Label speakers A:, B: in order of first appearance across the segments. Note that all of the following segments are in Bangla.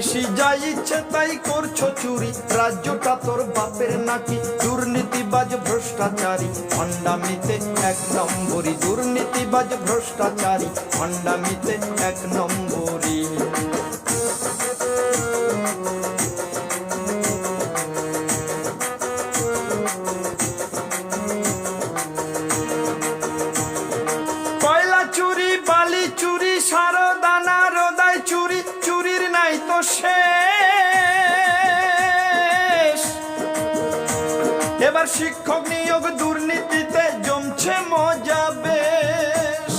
A: পিসি যা ইচ্ছে তাই করছ চুরি। রাজ্যটা তোর বাপের নাকি? দুর্নীতিবাজ ভ্রষ্টাচারী। ভণ্ডামিতে এক নম্বরই। দুর্নীতিবাজ ভ্রষ্টাচারী। ভণ্ডামিতে এক নম্বরই। এবার শিক্ষক নিয়োগ দুর্নীতিতে জমছে মজা বেশ।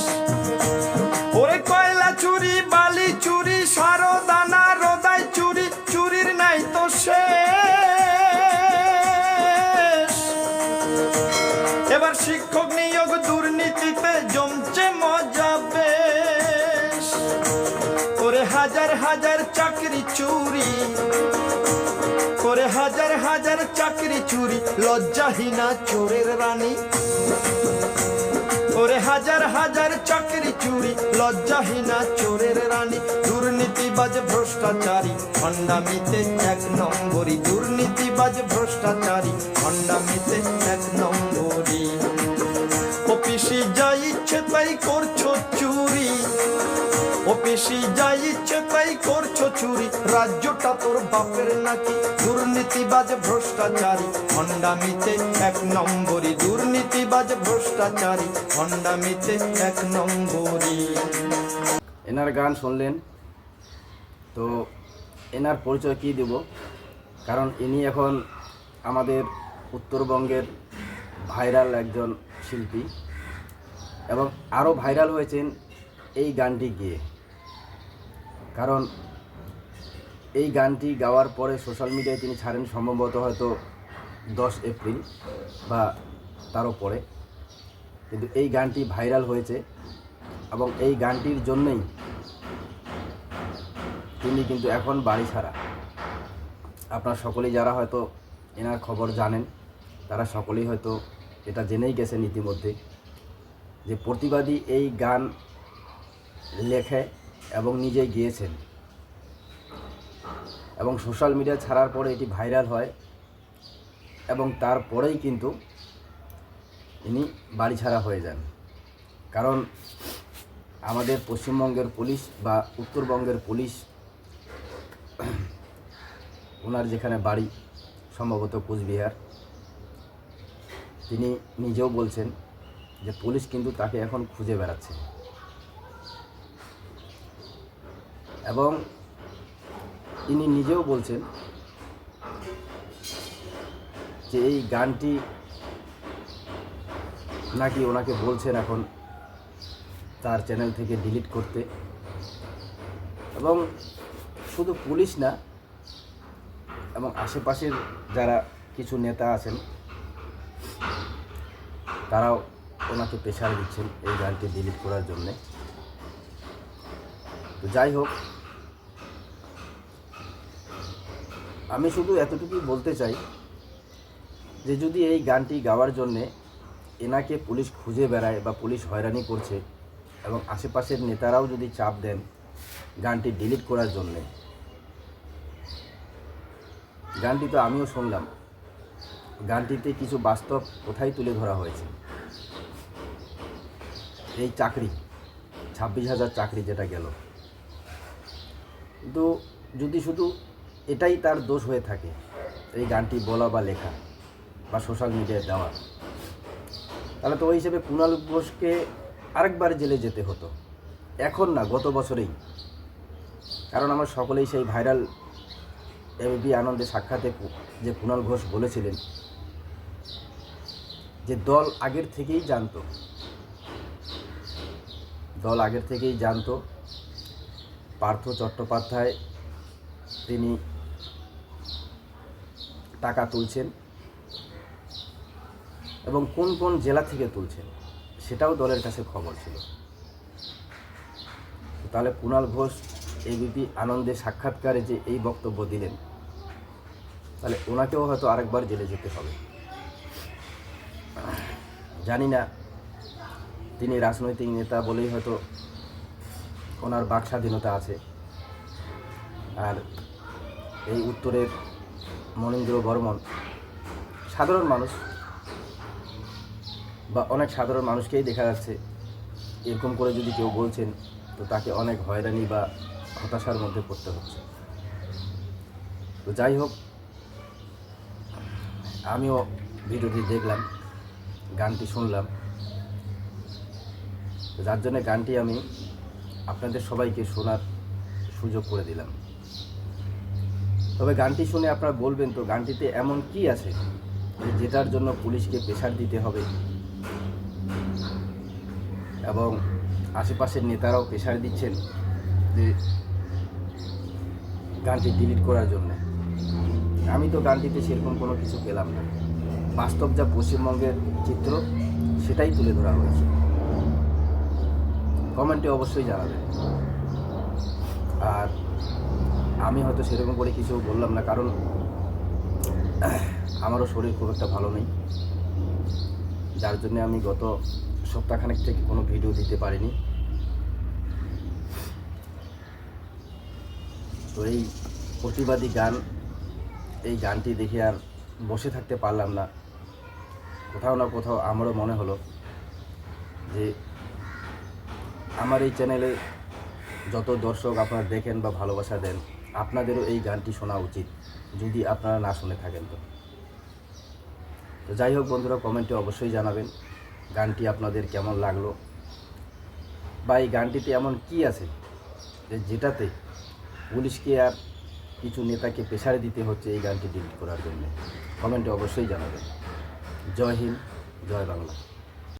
A: ওরে কয়লা চুরি, বালি চুরি সারদানা রদায় চুরি, চুরির নাই তো শেষ। এবার শিক্ষক নিয়োগ দুর্নীতিতে চাকরি চুরি, লজ্জাহীনা চোরের রানী। করে হাজার হাজার চাকরি চুরি, লজ্জাহীনা চোরের রানী। দুর্নীতিবাজ ভ্রষ্টাচারী, ভণ্ডামিতে এক নম্বরই দুর্নীতিবাজ ভ্রষ্টাচারী, ভণ্ডামিতে এক নম্বরই ও পিসি যা ইচ্ছে তাই করছ চুরি। পিসি যা ইচ্ছে তাই করছ চুরি। রাজ্যটা তোর বাপের নাকি? দুর্নীতিবাজ ভ্রষ্টাচারী। ভণ্ডামিতে এক নম্বরই, দুর্নীতিবাজ ভ্রষ্টাচারী। ভণ্ডামিতে এক নম্বরই।
B: এনার গান শুনলেন, তো এনার পরিচয় কী দেব? কারণ ইনি এখন আমাদের উত্তরবঙ্গের ভাইরাল একজন শিল্পী এবং আরও ভাইরাল হয়েছেন এই গানটি গিয়ে। কারণ এই গানটি গাওয়ার পরে সোশ্যাল মিডিয়ায় তিনি ছাড়েন সম্ভবত হয়তো দশ এপ্রিল বা তারও পরে। কিন্তু এই গানটি ভাইরাল হয়েছে এবং এই গানটির জন্যই তিনি কিন্তু এখন বাড়ি ছাড়া। আপনার সকলেই যারা হয়তো এনার খবর জানেন, তারা সকলেই হয়তো এটা জেনেই গেছেন ইতিমধ্যে যে প্রতিবাদী এই গান লেখে এবং নিজেই গিয়েছেন। এবং সোশ্যাল মিডিয়া ছাড়ার পরে এটি ভাইরাল হয় এবং তারপরেই কিন্তু ইনি বাড়ি ছাড়া হয়ে যান। কারণ আমাদের পশ্চিমবঙ্গের পুলিশ বা উত্তরবঙ্গের পুলিশ ওনার যেখানে বাড়ি, সম্ভবত কুচবিহার, তিনি নিজেও বলছেন যে পুলিশ কিন্তু তাকে এখন খুঁজে বেড়াচ্ছে। এবং তিনি নিজেও বলছেন যে এই গানটি নাকি ওনাকে বলছেন এখন তার চ্যানেল থেকে ডিলিট করতে। এবং শুধু পুলিশ না, এবং আশেপাশের যারা কিছু নেতা আছেন, তারাও ওনাকে প্রেশার দিচ্ছেন এই গানটি ডিলিট করার জন্যে। তো যাই হোক আমি শুধু এতটুকুই বলতে চাই যে যদি এই গানটি গাওয়ার জন্যে এনাকে পুলিশ খুঁজে বেড়ায় বা পুলিশ হয়রানি করছে এবং আশেপাশের নেতারাও যদি চাপ দেন গানটি ডিলিট করার জন্যে। গানটি তো আমিও শুনলাম। গানটিতে কিছু বাস্তব কোথায় তুলে ধরা হয়েছে? এই চাকরি, ছাব্বিশ হাজার চাকরি যেটা গেল। কিন্তু যদি শুধু এটাই তার দোষ হয়ে থাকে, এই গানটি বলা বা লেখা বা সোশ্যাল মিডিয়ায় দেওয়া। তাহলে তো ওই হিসেবে কুণাল ঘোষকে আরেকবার জেলে যেতে হতো। এখন না, গত বছরেই। কারণ আমরা সকলেই সেই ভাইরাল এবিপি আনন্দে সাক্ষাতে যে কুণাল ঘোষ বলেছিলেন যে দল আগের থেকেই জানতো। দল আগের থেকেই জানতো। পার্থ চট্টোপাধ্যায় তিনি টাকা তুলছেন এবং কোন কোন জেলা থেকে তুলছেন সেটাও দলের কাছে খবর ছিল। তাহলে কুণাল ঘোষ এবিপি আনন্দে সাক্ষাৎকারে যে এই বক্তব্য দিলেন, তাহলে ওনাকেও হয়তো আরেকবার জেলে যেতে হবে। জানি না, তিনি রাজনৈতিক নেতা বলেই হয়তো ওনার বাক স্বাধীনতা আছে। আর এই উত্তরের মনীন্দ্র বর্মন। সাধারণ মানুষ বা অনেক সাধারণ মানুষকেই দেখা যাচ্ছে, এরকম করে যদি কেউ বলছেন, তো তাকে অনেক হয়রানি বা হতাশার মধ্যে পড়তে হচ্ছে। তো যাই হোক, আমিও ভিডিওটি দেখলাম, গানটি শুনলাম। যার জন্য গানটি আমি আপনাদের সবাইকে শোনার সুযোগ করে দিলাম। তবে গানটি শুনে আপনারা বলবেন তো, গানটিতে এমন কি আছে যেটার জন্য পুলিশকে প্রেশার দিতে হবে? এবং আশেপাশের নেতারাও প্রেশার দিচ্ছেন যে গানটি ডিলিট করার জন্য। আমি তো গানটিতে সেরকম কোনো কিছু পেলাম না। বাস্তব যা পশ্চিমবঙ্গের চিত্র, সেটাই তুলে ধরা হয়েছে। কমেন্টে অবশ্যই জানাবেন। আর আমি হয়তো সেরকম করে কিছু বললাম না, কারণ আমারও শরীর খুব একটা ভালো নেই। যার জন্য আমি গত সপ্তাহখানেক থেকে কোনো ভিডিও দিতে পারিনি। তো এই প্রতিবাদী গান, এই গানটি দেখে আর বসে থাকতে পারলাম না। কোথাও না কোথাও আমারও মনে হলো যে আমার এই চ্যানেলে যত দর্শক আপনারা দেখেন বা ভালোবাসা দেন আপনাদেরও এই গানটি শোনা উচিত, যদি আপনারা না শুনে থাকেন তো। তো যাই হোক বন্ধুরা, কমেন্টে অবশ্যই জানাবেন গানটি আপনাদের কেমন লাগল, বা এই গানটিতে এমন কি আছে যে যেটাতে পুলিশকে আর কিছু নেতাকে প্রেশারে দিতে হচ্ছে এই গানটি ডিলিট করার জন্য। কমেন্টে অবশ্যই জানাবেন। জয় হিন্দ, জয় বাংলা।